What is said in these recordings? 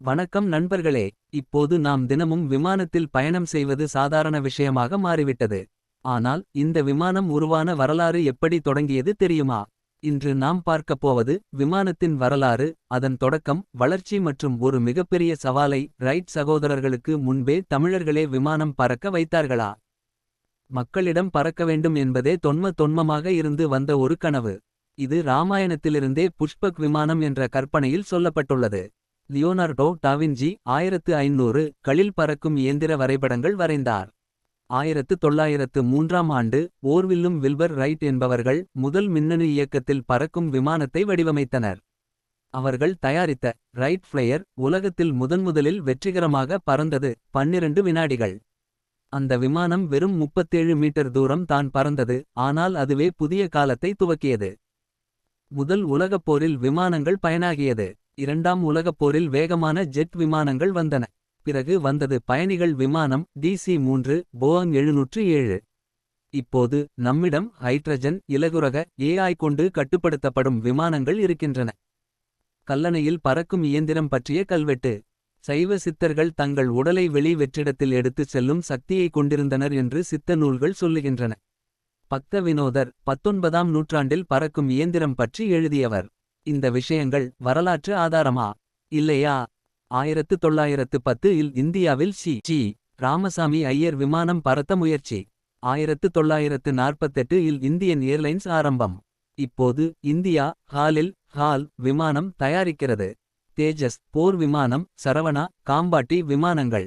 வணக்கம் நண்பர்களே. இப்போது நாம் தினமும் விமானத்தில் பயணம் செய்வது சாதாரண விஷயமாக மாறிவிட்டது. ஆனால் இந்த விமானம் உருவான வரலாறு எப்படி தொடங்கியது தெரியுமா? இன்று நாம் பார்க்கப் போவது விமானத்தின் வரலாறு அதன் தொடக்கம் வளர்ச்சி மற்றும் ஒரு மிகப்பெரிய சவாலை ரைட் சகோதரர்களுக்கு முன்பே தமிழர்களே விமானம் பறக்க வைத்தார்களா? மக்களிடம் பறக்க வேண்டும் என்பதே தொன்ம தொன்மமாக இருந்து வந்த ஒரு கனவு. இது ராமாயணத்திலிருந்தே புஷ்பக் விமானம் என்ற கற்பனையில் சொல்லப்பட்டுள்ளது. லியோனார்டோ டாவின்ஜி ஆயிரத்து ஐநூறு களில் பறக்கும் இயந்திர வரைபடங்கள் வரைந்தார். ஆயிரத்து தொள்ளாயிரத்து மூன்றாம் ஆண்டு ஓர்வில்லும் வில்பர் ரைட் என்பவர்கள் முதல் மின்னணு இயக்கத்தில் பறக்கும் விமானத்தை வடிவமைத்தனர். அவர்கள் தயாரித்த ரைட் ஃப்ளையர் உலகத்தில் முதன்முதலில் வெற்றிகரமாக பறந்தது பன்னிரண்டு வினாடிகள். அந்த விமானம் வெறும் 37 மீட்டர் தூரம் தான் பறந்தது ஆனால் அதுவே புதிய காலத்தை துவக்கியது. முதல் உலகப் போரில் விமானங்கள் பயனாகியது. இரண்டாம் உலகப் போரில் வேகமான ஜெட் விமானங்கள் வந்தன. பிறகு வந்தது பயணிகள் விமானம் டிசி மூன்று போஅங் எழுநூற்று ஏழு. இப்போது நம்மிடம் ஹைட்ரஜன் இலகுரக ஏஐ கொண்டு கட்டுப்படுத்தப்படும் விமானங்கள் இருக்கின்றன. கல்லணையில் பறக்கும் இயந்திரம் பற்றிய கல்வெட்டு. சைவ சித்தர்கள் தங்கள் உடலை வெளி வெற்றிடத்தில் எடுத்துச் செல்லும் சக்தியை கொண்டிருந்தனர் என்று சித்த நூல்கள் சொல்லுகின்றன. பக்த வினோதர் பத்தொன்பதாம் நூற்றாண்டில் பறக்கும் இயந்திரம் பற்றி எழுதியவர். இந்த விஷயங்கள் வரலாற்று ஆதாரமா? இல்லையா? ஆயிரத்து தொள்ளாயிரத்து பத்து இல் இந்தியாவில் சி. சி ராமசாமி ஐயர் விமானம் பறத்த முயற்சி. ஆயிரத்து தொள்ளாயிரத்து நாற்பத்தெட்டு இல் இந்தியன் ஏர்லைன்ஸ் ஆரம்பம். இப்போது இந்தியா ஹாலில் ஹால் விமானம் தயாரிக்கிறது. தேஜஸ் போர் விமானம் சரவணா காம்பாட்டி விமானங்கள்.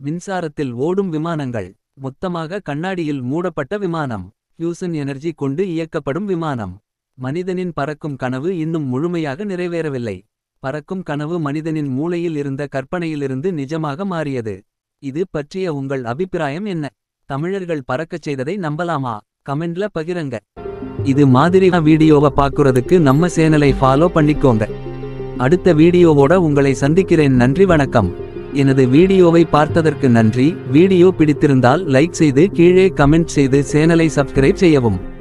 மின்சாரத்தில் ஓடும் விமானங்கள். மொத்தமாக கண்ணாடியில் மூடப்பட்ட விமானம். ஃபியூசன் எனர்ஜி கொண்டு இயக்கப்படும் விமானம். மனிதனின் பறக்கும் கனவு இன்னும் முழுமையாக நிறைவேறவில்லை. பறக்கும் கனவு மனிதனின் மூளையில் இருந்த கற்பனையிலிருந்து நிஜமாக மாறியது. இது பற்றிய உங்கள் அபிப்பிராயம் என்ன? தமிழர்கள் பறக்கச் செய்ததை நம்பலாமா? கமெண்ட்ல பகிரங்க. இது மாதிரி வீடியோவை பாக்குறதுக்கு நம்ம சேனலை ஃபாலோ பண்ணிக்கோங்க. அடுத்த வீடியோவோட உங்களை சந்திக்கிறேன். நன்றி வணக்கம். எனது வீடியோவை பார்த்ததற்கு நன்றி. வீடியோ பிடித்திருந்தால் லைக் செய்து கீழே கமெண்ட் செய்து சேனலை சப்ஸ்கிரைப் செய்யவும்.